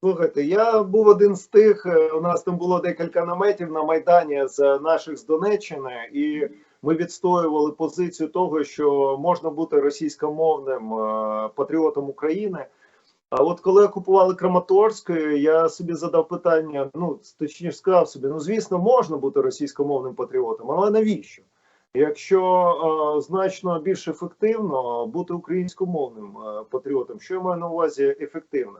Слухайте, я був один з тих. е, У нас там було декілька наметів на майдані з наших з Донеччини, і ми відстоювали позицію того, що можна бути російськомовним е, патріотом України. А от коли окупували Краматорськ, я собі задав питання: ну точніше сказав собі: ну звісно, можна бути російськомовним патріотом, але навіщо? Якщо е, значно більш ефективно бути українськомовним е, патріотом, що я маю на увазі ефективно?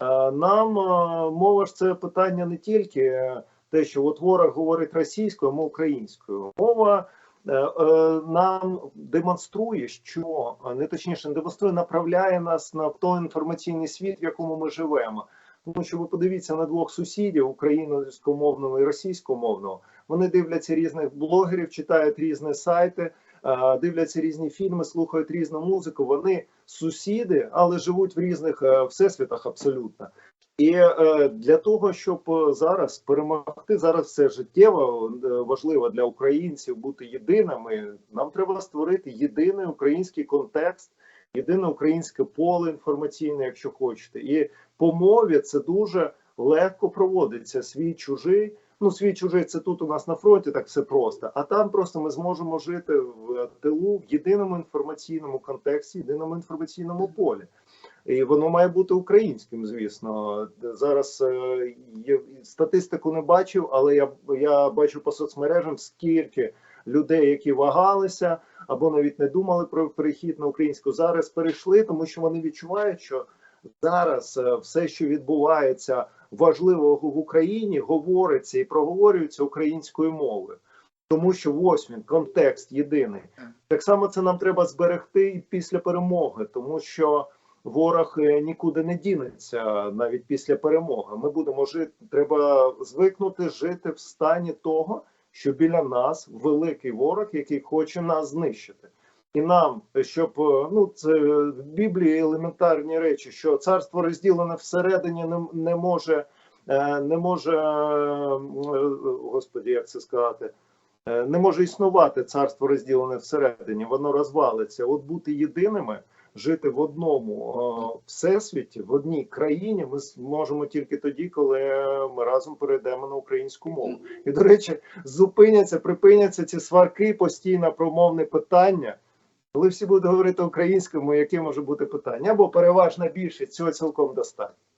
Е, Нам е, мова ж це питання не тільки те, що от ворог говорить російською, ми українською. Мова е, нам демонструє, що не точніше, не демонструє, направляє нас на той інформаційний світ, в якому ми живемо. Тому що ви подивіться на двох сусідів українськомовного і російськомовного. Вони дивляться різних блогерів, читають різні сайти, дивляться різні фільми, слухають різну музику. Вони сусіди, але живуть в різних е, всесвітах абсолютно. І е, для того, щоб е, зараз перемогти, зараз все життєво е, важливо для українців бути єдиними. Нам треба створити єдиний український контекст, єдине українське поле інформаційне, якщо хочете. І по мові це дуже легко проводиться. Свій чужий. Ну, свій чужий це тут у нас на фронті, так все просто. А там просто ми зможемо жити в тилу в єдиному інформаційному контексті, єдиному інформаційному полі. І воно має бути українським, звісно. Зараз е, статистику не бачив, але я, я бачу по соцмережам, скільки людей, які вагалися або навіть не думали про перехід на українську, зараз перейшли, тому що вони відчувають, що зараз е, все, що відбувається важливого в Україні, говориться і проговорюється українською мовою. Тому що ось він, контекст єдиний. Так само це нам треба зберегти і після перемоги, тому що ворог е, нікуди не дінеться навіть після перемоги. Ми будемо жити. Треба звикнути жити в стані того, що біля нас великий ворог, який хоче нас знищити. І нам, щоб е, ну це в Біблії елементарні речі, що царство розділене всередині не, не може, е, не може, е, господі, як це сказати, не може існувати царство розділене всередині, воно розвалиться. От бути єдиними, жити в одному всесвіті, в одній країні, ми зможемо тільки тоді, коли ми разом перейдемо на українську мову. І до речі, зупиняться, припиняться ці сварки, постійно промовне питання. Коли всі будуть говорити українською, яке може бути питання? Або переважна більшість цього цілком достатньо.